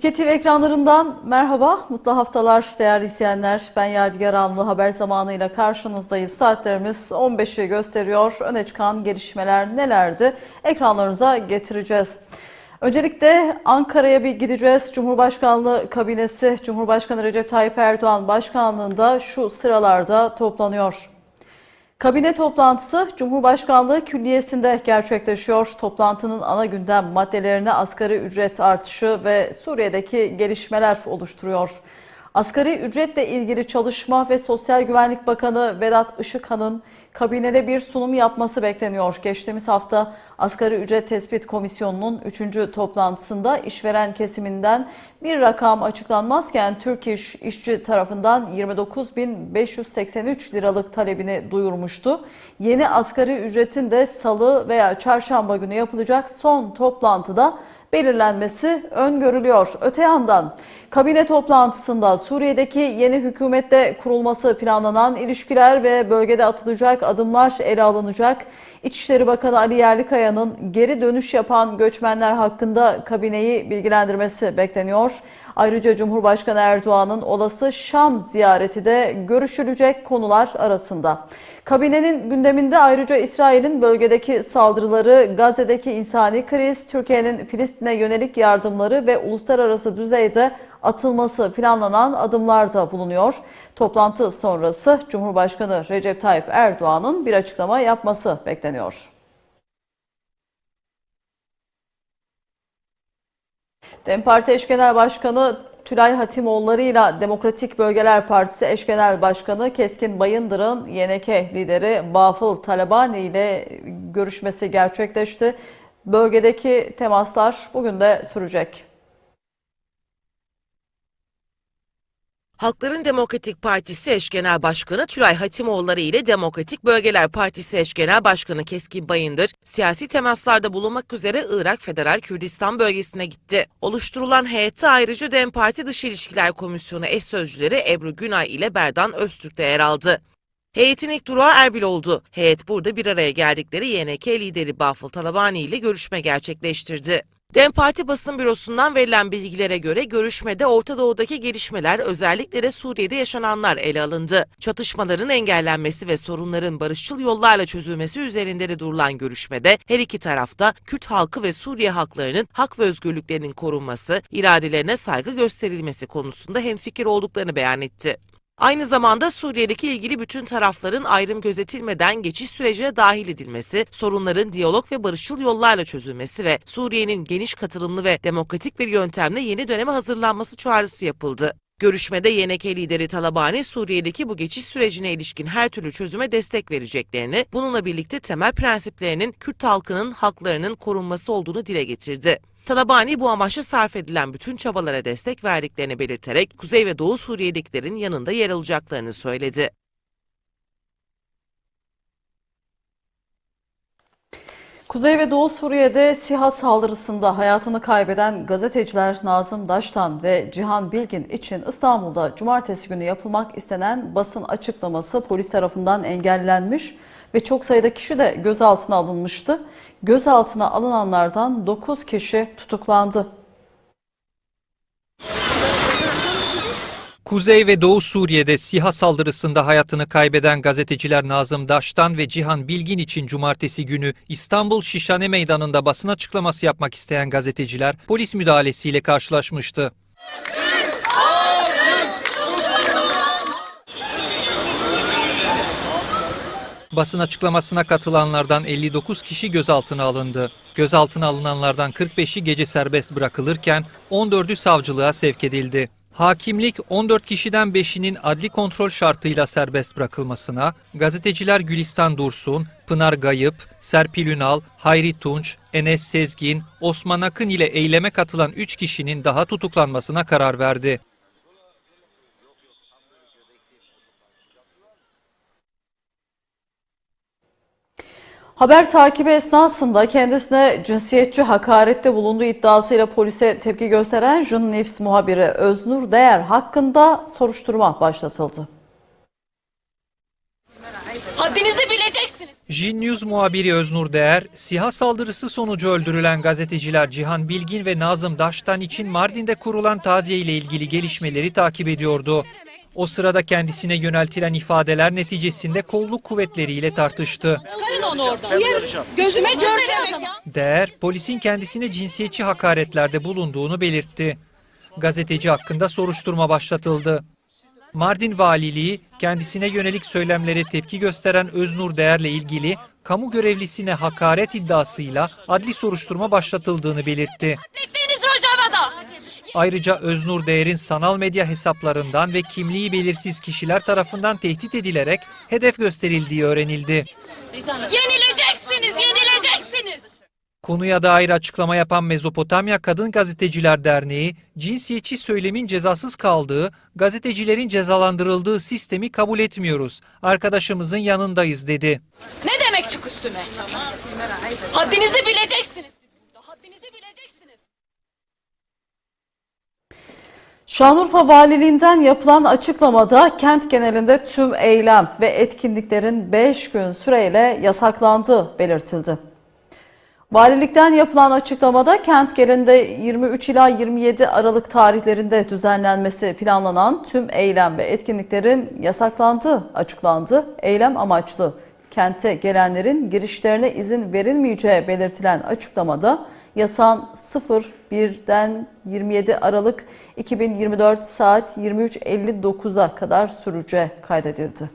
TV ekranlarından merhaba, mutlu haftalar değerli izleyenler. Ben Yadigar Anlı haber zamanıyla karşınızdayız. Saatlerimiz 15'i gösteriyor. Öne çıkan gelişmeler nelerdi? Ekranlarınıza getireceğiz. Öncelikle Ankara'ya bir gideceğiz. Cumhurbaşkanlığı kabinesi Cumhurbaşkanı Recep Tayyip Erdoğan başkanlığında şu sıralarda toplanıyor. Kabine toplantısı Cumhurbaşkanlığı Külliyesi'nde gerçekleşiyor. Toplantının ana gündem maddelerine asgari ücret artışı ve Suriye'deki gelişmeler oluşturuyor. Asgari ücretle ilgili Çalışma ve Sosyal Güvenlik Bakanı Vedat Işıkhan'ın kabinede bir sunum yapması bekleniyor. Geçtiğimiz hafta Asgari Ücret Tespit Komisyonu'nun 3. toplantısında işveren kesiminden bir rakam açıklanmazken Türk İş işçi tarafından 29.583 liralık talebini duyurmuştu. Yeni asgari ücretin de salı veya çarşamba günü yapılacak son toplantıda belirlenmesi öngörülüyor. Öte yandan kabine toplantısında Suriye'deki yeni hükümette kurulması planlanan ilişkiler ve bölgede atılacak adımlar ele alınacak. İçişleri Bakanı Ali Yerlikaya'nın geri dönüş yapan göçmenler hakkında kabineyi bilgilendirmesi bekleniyor. Ayrıca Cumhurbaşkanı Erdoğan'ın olası Şam ziyareti de görüşülecek konular arasında. Kabinenin gündeminde ayrıca İsrail'in bölgedeki saldırıları, Gazze'deki insani kriz, Türkiye'nin Filistin'e yönelik yardımları ve uluslararası düzeyde atılması planlanan adımlar da bulunuyor. Toplantı sonrası Cumhurbaşkanı Recep Tayyip Erdoğan'ın bir açıklama yapması bekleniyor. DEM Parti Eş Genel Başkanı Tülay Hatimoğulları ile Demokratik Bölgeler Partisi Eş Genel Başkanı Keskin Bayındır'ın YNK lideri Bafıl Talabani ile görüşmesi gerçekleşti. Bölgedeki temaslar bugün de sürecek. Halkların Demokratik Partisi eş genel başkanı Tülay Hatimoğulları ile Demokratik Bölgeler Partisi eş genel başkanı Keskin Bayındır, siyasi temaslarda bulunmak üzere Irak Federal Kürdistan bölgesine gitti. Oluşturulan heyette ayrıca DEM Parti Dış İlişkiler Komisyonu eş sözcüleri Ebru Günay ile Berdan Öztürk de yer aldı. Heyetin ilk durağı Erbil oldu. Heyet burada bir araya geldikleri YNK lideri Bafıl Talabani ile görüşme gerçekleştirdi. DEM Parti basın bürosundan verilen bilgilere göre görüşmede Orta Doğu'daki gelişmeler özellikle de Suriye'de yaşananlar ele alındı. Çatışmaların engellenmesi ve sorunların barışçıl yollarla çözülmesi üzerinde de durulan görüşmede her iki tarafta Kürt halkı ve Suriye halklarının hak ve özgürlüklerinin korunması, iradelerine saygı gösterilmesi konusunda hemfikir olduklarını beyan etti. Aynı zamanda Suriye'deki ilgili bütün tarafların ayrım gözetilmeden geçiş sürecine dahil edilmesi, sorunların diyalog ve barışçıl yollarla çözülmesi ve Suriye'nin geniş katılımlı ve demokratik bir yöntemle yeni döneme hazırlanması çağrısı yapıldı. Görüşmede YNK lideri Talabani, Suriye'deki bu geçiş sürecine ilişkin her türlü çözüme destek vereceklerini, bununla birlikte temel prensiplerinin Kürt halkının haklarının korunması olduğunu dile getirdi. Talabani bu amaçla sarf edilen bütün çabalara destek verdiklerini belirterek Kuzey ve Doğu Suriye'dekilerin yanında yer alacaklarını söyledi. Kuzey ve Doğu Suriye'de SİHA saldırısında hayatını kaybeden gazeteciler Nazım Daştan ve Cihan Bilgin için İstanbul'da cumartesi günü yapılmak istenen basın açıklaması polis tarafından engellenmiş ve çok sayıda kişi de gözaltına alınmıştı. Gözaltına alınanlardan 9 kişi tutuklandı. Kuzey ve Doğu Suriye'de SİHA saldırısında hayatını kaybeden gazeteciler Nazım Daştan ve Cihan Bilgin için cumartesi günü İstanbul Şişhane Meydanı'nda basın açıklaması yapmak isteyen gazeteciler polis müdahalesiyle karşılaşmıştı. Basın açıklamasına katılanlardan 59 kişi gözaltına alındı. Gözaltına alınanlardan 45'i gece serbest bırakılırken 14'ü savcılığa sevk edildi. Hakimlik 14 kişiden 5'inin adli kontrol şartıyla serbest bırakılmasına, gazeteciler Gülistan Dursun, Pınar Gayıp, Serpil Ünal, Hayri Tunç, Enes Sezgin, Osman Akın ile eyleme katılan 3 kişinin daha tutuklanmasına karar verdi. Haber takibi esnasında kendisine cinsiyetçi hakarette bulunduğu iddiasıyla polise tepki gösteren Jun News muhabiri Öznur Değer hakkında soruşturma başlatıldı. Haddinizi bileceksiniz. Jin News muhabiri Öznur Değer, SİHA saldırısı sonucu öldürülen gazeteciler Cihan Bilgin ve Nazım Daştan için Mardin'de kurulan taziye ile ilgili gelişmeleri takip ediyordu. O sırada kendisine yöneltilen ifadeler neticesinde kolluk kuvvetleriyle tartıştı. Çıkarın onu oradan. Gözüme çarpacak. Değer, polisin kendisine cinsiyetçi hakaretlerde bulunduğunu belirtti. Gazeteci hakkında soruşturma başlatıldı. Mardin Valiliği kendisine yönelik söylemlere tepki gösteren Öznur Değer'le ilgili kamu görevlisine hakaret iddiasıyla adli soruşturma başlatıldığını belirtti. Ayrıca Öznur Değer'in sanal medya hesaplarından ve kimliği belirsiz kişiler tarafından tehdit edilerek hedef gösterildiği öğrenildi. Yenileceksiniz, yenileceksiniz. Konuya dair açıklama yapan Mezopotamya Kadın Gazeteciler Derneği, cinsiyetçi söylemin cezasız kaldığı, gazetecilerin cezalandırıldığı sistemi kabul etmiyoruz. Arkadaşımızın yanındayız dedi. Ne demek çık üstüme? Haddinizi bileceksiniz siz burada. Haddinizi bileceksiniz. Şanlıurfa Valiliğinden yapılan açıklamada kent genelinde tüm eylem ve etkinliklerin 5 gün süreyle yasaklandığı belirtildi. Valilikten yapılan açıklamada kent genelinde 23 ila 27 Aralık tarihlerinde düzenlenmesi planlanan tüm eylem ve etkinliklerin yasaklandığı açıklandı. Eylem amaçlı kente gelenlerin girişlerine izin verilmeyeceği belirtilen açıklamada yasan 01'den 27 Aralık 2024 saat 23.59'a kadar süreceği kaydedildi.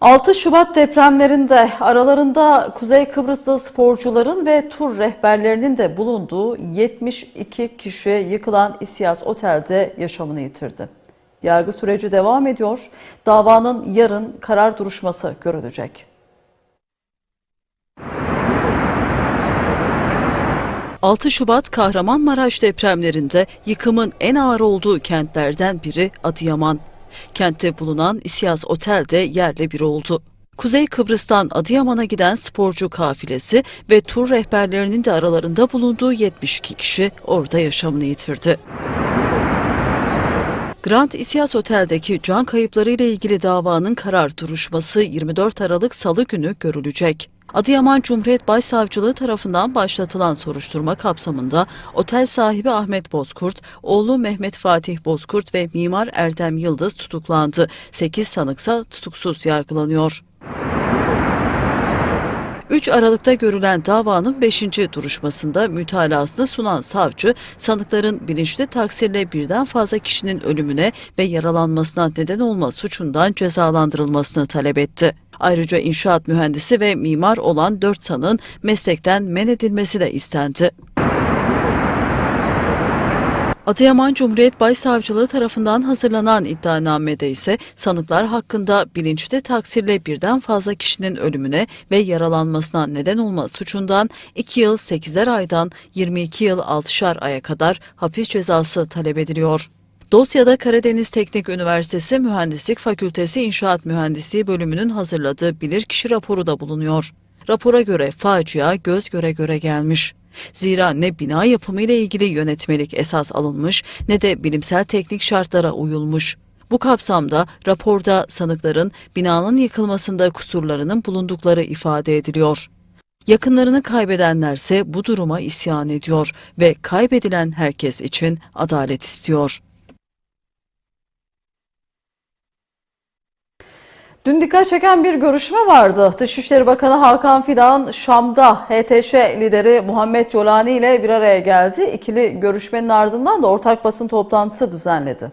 ...6 Şubat depremlerinde aralarında Kuzey Kıbrıslı sporcuların ve tur rehberlerinin de bulunduğu 72 kişi yıkılan İsyas Otel'de yaşamını yitirdi. Yargı süreci devam ediyor. Davanın yarın karar duruşması görülecek. 6 Şubat Kahramanmaraş depremlerinde yıkımın en ağır olduğu kentlerden biri Adıyaman. Kentte bulunan İsyas Otel de yerle bir oldu. Kuzey Kıbrıs'tan Adıyaman'a giden sporcu kafilesi ve tur rehberlerinin de aralarında bulunduğu 72 kişi orada yaşamını yitirdi. Grand İsyas Otel'deki can kayıpları ile ilgili davanın karar duruşması 24 Aralık Salı günü görülecek. Adıyaman Cumhuriyet Başsavcılığı tarafından başlatılan soruşturma kapsamında otel sahibi Ahmet Bozkurt, oğlu Mehmet Fatih Bozkurt ve mimar Erdem Yıldız tutuklandı. 8 sanıksa tutuksuz yargılanıyor. 3 Aralık'ta görülen davanın 5. duruşmasında mütalasını sunan savcı, sanıkların bilinçli taksirle birden fazla kişinin ölümüne ve yaralanmasına neden olma suçundan cezalandırılmasını talep etti. Ayrıca inşaat mühendisi ve mimar olan 4 sanığın meslekten men edilmesi de istendi. Adıyaman Cumhuriyet Başsavcılığı tarafından hazırlanan iddianamede ise sanıklar hakkında bilinçli taksirle birden fazla kişinin ölümüne ve yaralanmasına neden olma suçundan 2 yıl 8'er aydan 22 yıl 6'şar aya kadar hapis cezası talep ediliyor. Dosyada Karadeniz Teknik Üniversitesi Mühendislik Fakültesi İnşaat Mühendisliği bölümünün hazırladığı bilirkişi raporu da bulunuyor. Rapora göre facia göz göre göre gelmiş. Zira ne bina yapımı ile ilgili yönetmelik esas alınmış ne de bilimsel teknik şartlara uyulmuş. Bu kapsamda raporda sanıkların binanın yıkılmasında kusurlarının bulundukları ifade ediliyor. Yakınlarını kaybedenlerse bu duruma isyan ediyor ve kaybedilen herkes için adalet istiyor. Dün dikkat çeken bir görüşme vardı. Dışişleri Bakanı Hakan Fidan Şam'da HTŞ lideri Muhammed Colani ile bir araya geldi. İkili görüşmenin ardından da ortak basın toplantısı düzenledi.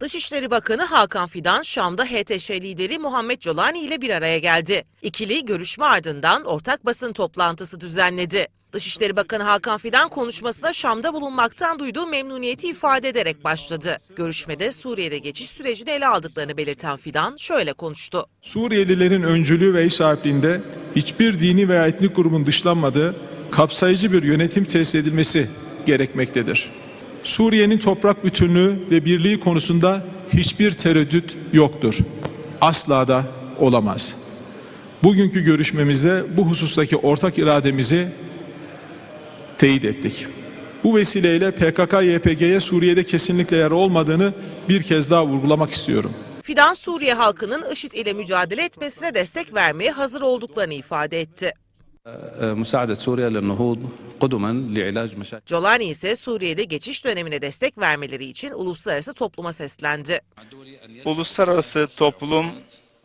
Dışişleri Bakanı Hakan Fidan, Şam'da HTŞ lideri Muhammed Colani ile bir araya geldi. İkili görüşme ardından ortak basın toplantısı düzenledi. Dışişleri Bakanı Hakan Fidan konuşmasına Şam'da bulunmaktan duyduğu memnuniyeti ifade ederek başladı. Görüşmede Suriye'de geçiş sürecini ele aldıklarını belirten Fidan şöyle konuştu. Suriyelilerin öncülüğü ve ev sahipliğinde hiçbir dini veya etnik grubun dışlanmadığı kapsayıcı bir yönetim tesis edilmesi gerekmektedir. Suriye'nin toprak bütünlüğü ve birliği konusunda hiçbir tereddüt yoktur. Asla da olamaz. Bugünkü görüşmemizde bu husustaki ortak irademizi teyit ettik. Bu vesileyle PKK-YPG'ye Suriye'de kesinlikle yer olmadığını bir kez daha vurgulamak istiyorum. Fidan Suriye halkının IŞİD ile mücadele etmesine destek vermeye hazır olduklarını ifade etti. Jolani ise Suriye'de geçiş dönemine destek vermeleri için uluslararası topluma seslendi. Uluslararası toplum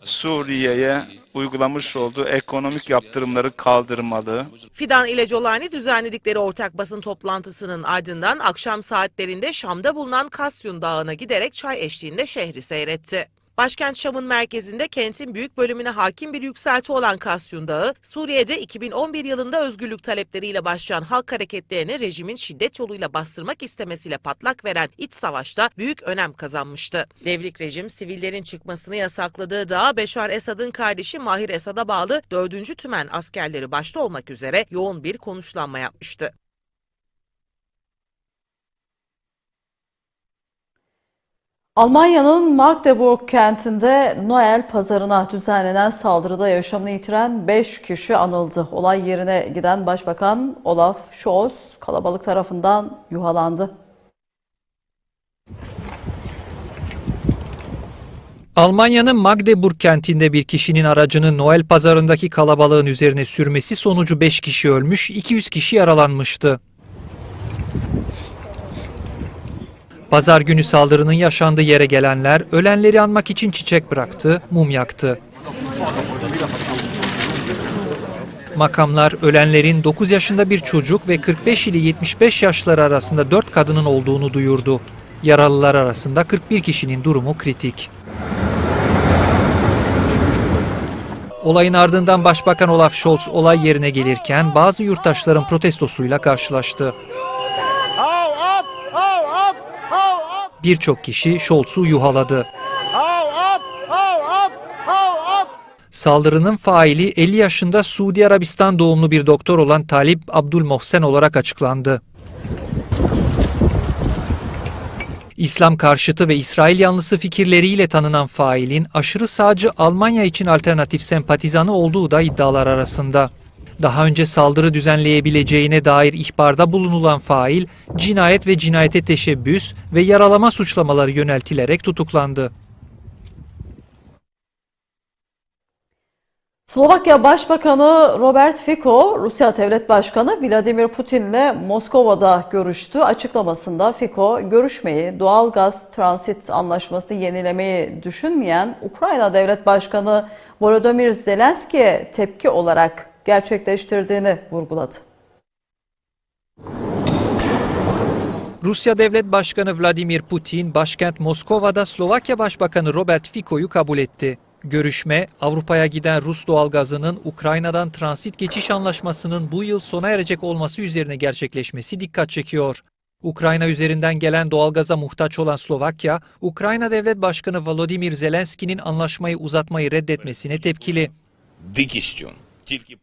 Suriye'ye uygulamış olduğu ekonomik yaptırımları kaldırmalı. Fidan ile Jolani düzenledikleri ortak basın toplantısının ardından akşam saatlerinde Şam'da bulunan Kasyun Dağı'na giderek çay eşliğinde şehri seyretti. Başkent Şam'ın merkezinde kentin büyük bölümüne hakim bir yükselti olan Kasyun Dağı, Suriye'de 2011 yılında özgürlük talepleriyle başlayan halk hareketlerini rejimin şiddet yoluyla bastırmak istemesiyle patlak veren iç savaşta büyük önem kazanmıştı. Devrik rejim sivillerin çıkmasını yasakladığı dağ, Beşar Esad'ın kardeşi Mahir Esad'a bağlı 4. Tümen askerleri başta olmak üzere yoğun bir konuşlanma yapmıştı. Almanya'nın Magdeburg kentinde Noel pazarına düzenlenen saldırıda yaşamını yitiren 5 kişi anıldı. Olay yerine giden Başbakan Olaf Scholz kalabalık tarafından yuhalandı. Almanya'nın Magdeburg kentinde bir kişinin aracını Noel pazarındaki kalabalığın üzerine sürmesi sonucu 5 kişi ölmüş, 200 kişi yaralanmıştı. Pazar günü saldırının yaşandığı yere gelenler ölenleri anmak için çiçek bıraktı, mum yaktı. Makamlar ölenlerin 9 yaşında bir çocuk ve 45 ile 75 yaşları arasında 4 kadının olduğunu duyurdu. Yaralılar arasında 41 kişinin durumu kritik. Olayın ardından Başbakan Olaf Scholz olay yerine gelirken bazı yurttaşların protestosuyla karşılaştı. Birçok kişi Scholz'u yuhaladı. Saldırının faili 50 yaşında Suudi Arabistan doğumlu bir doktor olan Talip Abdülmohsen olarak açıklandı. İslam karşıtı ve İsrail yanlısı fikirleriyle tanınan failin aşırı sağcı Almanya için alternatif sempatizanı olduğu da iddialar arasında. Daha önce saldırı düzenleyebileceğine dair ihbarda bulunulan fail, cinayet ve cinayete teşebbüs ve yaralama suçlamaları yöneltilerek tutuklandı. Slovakya Başbakanı Robert Fico, Rusya Devlet Başkanı Vladimir Putin'le Moskova'da görüştü. Açıklamasında Fico, görüşmeyi doğal gaz transit anlaşmasını yenilemeyi düşünmeyen Ukrayna Devlet Başkanı Volodymyr Zelenski'ye tepki olarak gerçekleştirdiğini vurguladı. Rusya Devlet Başkanı Vladimir Putin başkent Moskova'da Slovakya Başbakanı Robert Fico'yu kabul etti. Görüşme Avrupa'ya giden Rus doğalgazının Ukrayna'dan transit geçiş anlaşmasının bu yıl sona erecek olması üzerine gerçekleşmesi dikkat çekiyor. Ukrayna üzerinden gelen doğalgaza muhtaç olan Slovakya, Ukrayna Devlet Başkanı Volodymyr Zelenski'nin anlaşmayı uzatmayı reddetmesine tepkili. Dik.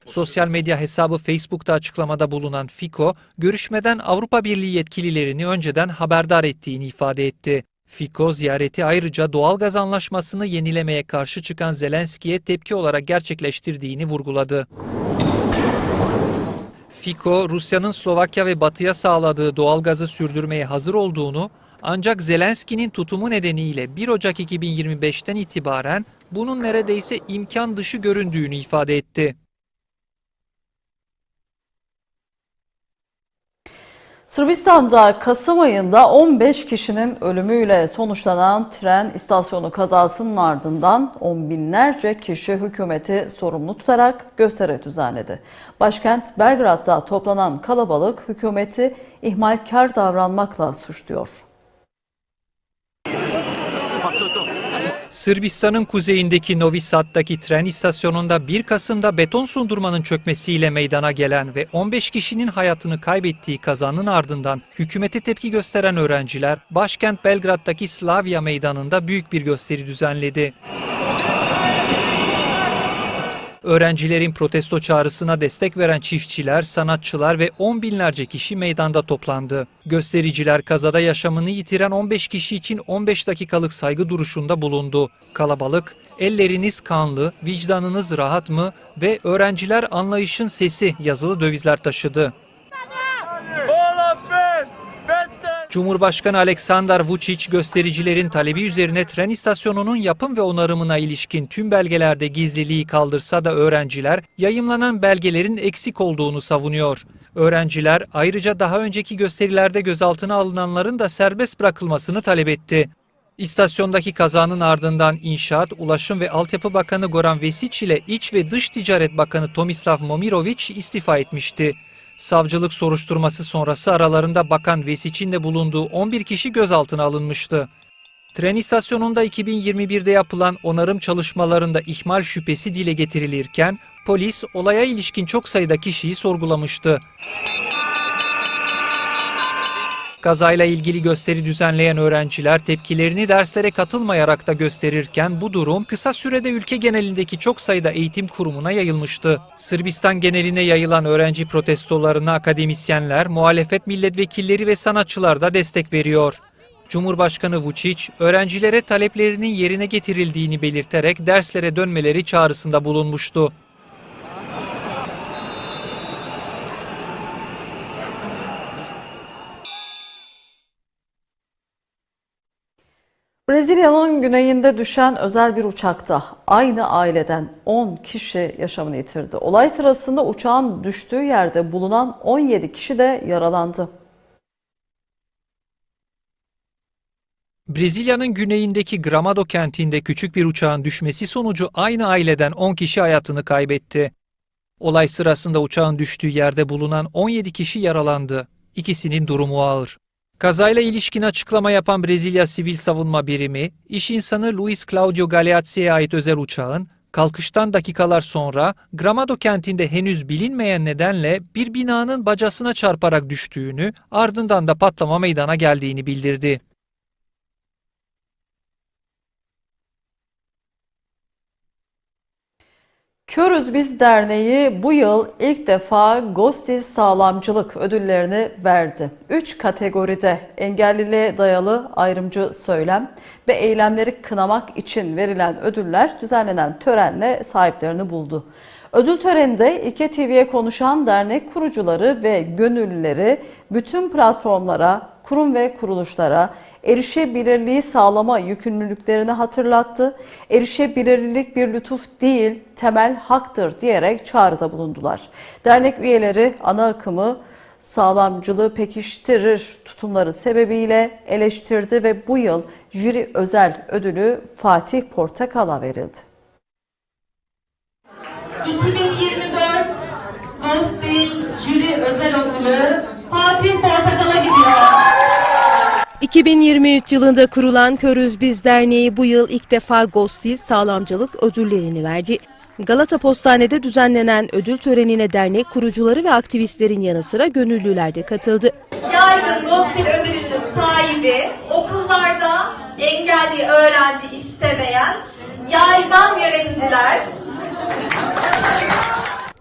Sosyal medya hesabı Facebook'ta açıklamada bulunan Fico, görüşmeden Avrupa Birliği yetkililerini önceden haberdar ettiğini ifade etti. Fico ziyareti ayrıca doğalgaz anlaşmasını yenilemeye karşı çıkan Zelenski'ye tepki olarak gerçekleştirdiğini vurguladı. Fico, Rusya'nın Slovakya ve Batı'ya sağladığı doğalgazı sürdürmeye hazır olduğunu, ancak Zelenski'nin tutumu nedeniyle 1 Ocak 2025'ten itibaren bunun neredeyse imkan dışı göründüğünü ifade etti. Sırbistan'da Kasım ayında 15 kişinin ölümüyle sonuçlanan tren istasyonu kazasının ardından on binlerce kişi hükümeti sorumlu tutarak gösteri düzenledi. Başkent Belgrad'da toplanan kalabalık hükümeti ihmalkar davranmakla suçluyor. Sırbistan'ın kuzeyindeki Novi Sad'daki tren istasyonunda 1 Kasım'da beton sundurmanın çökmesiyle meydana gelen ve 15 kişinin hayatını kaybettiği kazanın ardından hükümete tepki gösteren öğrenciler başkent Belgrad'daki Slavia Meydanı'nda büyük bir gösteri düzenledi. Öğrencilerin protesto çağrısına destek veren çiftçiler, sanatçılar ve on binlerce kişi meydanda toplandı. Göstericiler kazada yaşamını yitiren 15 kişi için 15 dakikalık saygı duruşunda bulundu. Kalabalık, elleriniz kanlı, vicdanınız rahat mı ve öğrenciler anlayışın sesi yazılı dövizler taşıdı. Olaf ben! Cumhurbaşkanı Aleksandar Vučić göstericilerin talebi üzerine tren istasyonunun yapım ve onarımına ilişkin tüm belgelerde gizliliği kaldırsa da öğrenciler yayımlanan belgelerin eksik olduğunu savunuyor. Öğrenciler ayrıca daha önceki gösterilerde gözaltına alınanların da serbest bırakılmasını talep etti. İstasyondaki kazanın ardından İnşaat, Ulaşım ve Altyapı Bakanı Goran Vesic ile İç ve Dış Ticaret Bakanı Tomislav Momirovic istifa etmişti. Savcılık soruşturması sonrası aralarında Bakan Vesic'in de bulunduğu 11 kişi gözaltına alınmıştı. Tren istasyonunda 2021'de yapılan onarım çalışmalarında ihmal şüphesi dile getirilirken polis olaya ilişkin çok sayıda kişiyi sorgulamıştı. Kazayla ilgili gösteri düzenleyen öğrenciler tepkilerini derslere katılmayarak da gösterirken bu durum kısa sürede ülke genelindeki çok sayıda eğitim kurumuna yayılmıştı. Sırbistan geneline yayılan öğrenci protestolarına akademisyenler, muhalefet milletvekilleri ve sanatçılar da destek veriyor. Cumhurbaşkanı Vučić, öğrencilere taleplerinin yerine getirildiğini belirterek derslere dönmeleri çağrısında bulunmuştu. Brezilya'nın güneyinde düşen özel bir uçakta aynı aileden 10 kişi yaşamını yitirdi. Olay sırasında uçağın düştüğü yerde bulunan 17 kişi de yaralandı. Brezilya'nın güneyindeki Gramado kentinde küçük bir uçağın düşmesi sonucu aynı aileden 10 kişi hayatını kaybetti. Olay sırasında uçağın düştüğü yerde bulunan 17 kişi yaralandı. İkisinin durumu ağır. Kazayla ilişkin açıklama yapan Brezilya Sivil Savunma Birimi, iş insanı Luis Claudio Galeazzi'ye ait özel uçağın kalkıştan dakikalar sonra Gramado kentinde henüz bilinmeyen nedenle bir binanın bacasına çarparak düştüğünü, ardından da patlama meydana geldiğini bildirdi. Körüz Biz Derneği bu yıl ilk defa GOSTİ sağlamcılık ödüllerini verdi. Üç kategoride engelliliğe dayalı ayrımcı söylem ve eylemleri kınamak için verilen ödüller düzenlenen törenle sahiplerini buldu. Ödül töreninde İlke TV'ye konuşan dernek kurucuları ve gönüllüleri bütün platformlara, kurum ve kuruluşlara erişebilirliği sağlama yükümlülüklerini hatırlattı. Erişebilirlik bir lütuf değil, temel haktır diyerek çağrıda bulundular. Dernek üyeleri ana akımı sağlamcılığı pekiştirir tutumları sebebiyle eleştirdi ve bu yıl jüri özel ödülü Fatih Portakal'a verildi. 2024 Ghosting Jüri Özel Ödülü Fatih Portakal'a gidiyor. 2023 yılında kurulan Körüz Biz Derneği bu yıl ilk defa GOSTİ sağlamcılık ödüllerini verdi. Galata Postane'de düzenlenen ödül törenine dernek kurucuları ve aktivistlerin yanı sıra gönüllüler de katıldı. Yaygın Ghostil ödülünün sahibi okullarda engelli öğrenci istemeyen yaydan yöneticiler.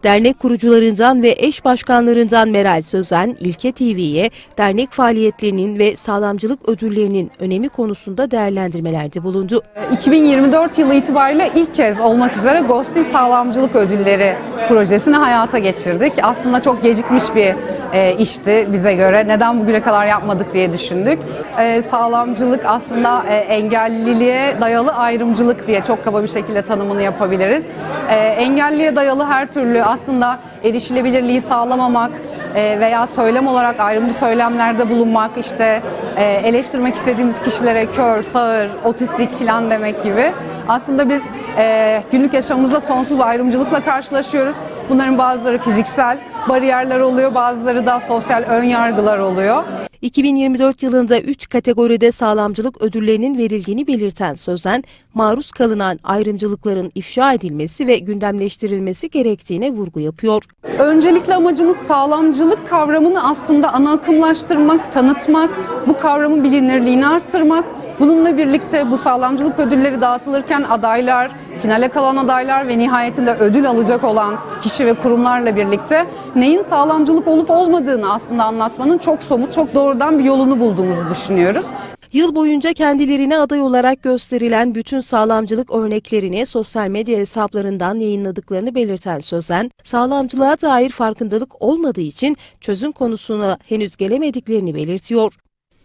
Dernek kurucularından ve eş başkanlarından Meral Sözen, İlke TV'ye dernek faaliyetlerinin ve sağlamcılık ödüllerinin önemi konusunda değerlendirmelerde bulundu. 2024 yılı itibariyle ilk kez olmak üzere GOSTİ Sağlamcılık Ödülleri projesini hayata geçirdik. Aslında çok gecikmiş bir e, işti bize göre. Neden bugüne kadar yapmadık diye düşündük. E, sağlamcılık aslında e, engelliliğe dayalı ayrımcılık diye çok kaba bir şekilde tanımını yapabiliriz. E, engelliye dayalı her türlü aslında erişilebilirliği sağlamamak, e, veya söylem olarak ayrımcı söylemlerde bulunmak, işte e, eleştirmek istediğimiz kişilere kör, sağır, otistik filan demek gibi. Aslında biz e, günlük yaşamımızda sonsuz ayrımcılıkla karşılaşıyoruz. Bunların bazıları fiziksel bariyerler oluyor, bazıları da sosyal ön yargılar oluyor. 2024 yılında 3 kategoride sağlamcılık ödüllerinin verildiğini belirten Sözen, maruz kalınan ayrımcılıkların ifşa edilmesi ve gündemleştirilmesi gerektiğine vurgu yapıyor. Öncelikle amacımız sağlamcılık kavramını aslında ana akımlaştırmak, tanıtmak, bu kavramın bilinirliğini arttırmak. Bununla birlikte bu sağlamcılık ödülleri dağıtılırken adaylar, finale kalan adaylar ve nihayetinde ödül alacak olan kişi ve kurumlarla birlikte neyin sağlamcılık olup olmadığını aslında anlatmanın çok somut, çok doğrudan bir yolunu bulduğumuzu düşünüyoruz. Yıl boyunca kendilerine aday olarak gösterilen bütün sağlamcılık örneklerini sosyal medya hesaplarından yayınladıklarını belirten Sözen, sağlamcılığa dair farkındalık olmadığı için çözüm konusuna henüz gelemediklerini belirtiyor.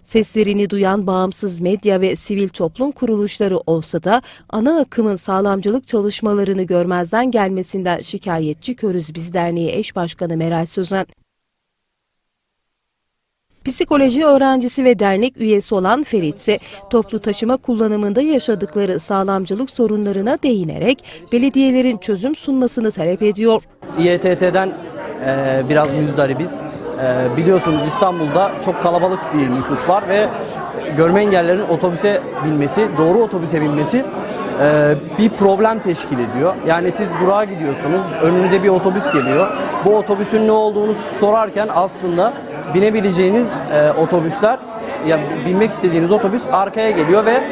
Seslerini duyan bağımsız medya ve sivil toplum kuruluşları olsa da ana akımın sağlamcılık çalışmalarını görmezden gelmesinden şikayetçi Körüz Biz Derneği eş başkanı Meral Sözen. Psikoloji öğrencisi ve dernek üyesi olan Ferit ise toplu taşıma kullanımında yaşadıkları sağlamcılık sorunlarına değinerek belediyelerin çözüm sunmasını talep ediyor. İETT'den e, biraz müzdaribiz. E, biliyorsunuz İstanbul'da çok kalabalık bir nüfus var ve görme engellerin otobüse binmesi, doğru otobüse binmesi e, bir problem teşkil ediyor. Yani siz durağa gidiyorsunuz, önünüze bir otobüs geliyor. Bu otobüsün ne olduğunu sorarken aslında binebileceğiniz e, otobüsler, ya binmek istediğiniz otobüs arkaya geliyor ve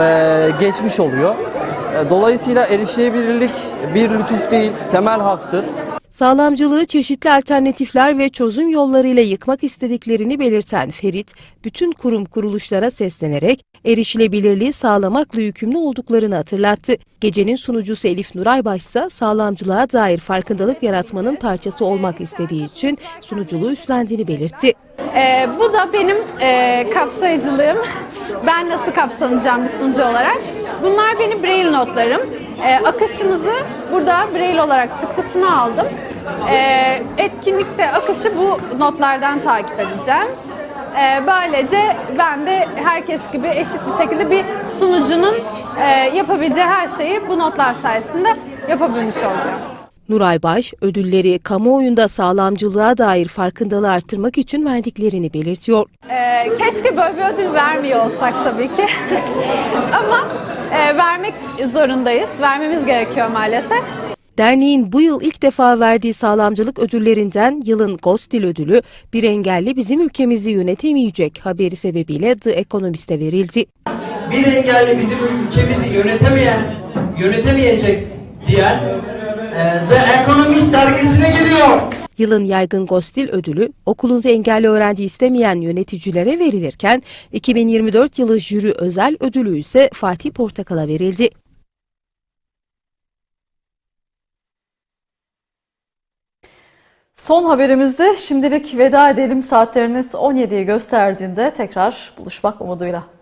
e, geçmiş oluyor. E, Dolayısıyla erişilebilirlik bir lütuf değil, temel haktır. Sağlamcılığı çeşitli alternatifler ve çözüm yollarıyla yıkmak istediklerini belirten Ferit, bütün kurum kuruluşlara seslenerek erişilebilirliği sağlamakla yükümlü olduklarını hatırlattı. Gecenin sunucusu Elif Nuraybaş ise sağlamcılığa dair farkındalık yaratmanın parçası olmak istediği için sunuculuğu üstlendiğini belirtti. Ee, bu da benim e, kapsayıcılığım. Ben nasıl kapsanacağım bir sunucu olarak. Bunlar benim Braille notlarım. Ee, akışımızı burada Braille olarak çıktısını aldım. Ee, etkinlikte akışı bu notlardan takip edeceğim. Ee, böylece ben de herkes gibi eşit bir şekilde bir sunucunun e, yapabileceği her şeyi bu notlar sayesinde yapabilmiş olacağım. Nuray Baş, ödülleri kamuoyunda sağlamcılığa dair farkındalığı arttırmak için verdiklerini belirtiyor. Ee, keşke böyle bir ödül vermiyor olsak tabii ki. Ama e, vermek zorundayız. Vermemiz gerekiyor maalesef. Derneğin bu yıl ilk defa verdiği sağlamcılık ödüllerinden yılın Gostil ödülü bir engelli bizim ülkemizi yönetemeyecek haberi sebebiyle The Economist'e verildi. bir engelli bizim ülkemizi yönetemeyen, yönetemeyecek diyen e, The Economist dergisine giriyor. Yılın yaygın Gostil ödülü okulunda engelli öğrenci istemeyen yöneticilere verilirken 2024 yılı jüri özel ödülü ise Fatih Portakal'a verildi. Son haberimizde şimdilik veda edelim saatleriniz 17'yi gösterdiğinde tekrar buluşmak umuduyla.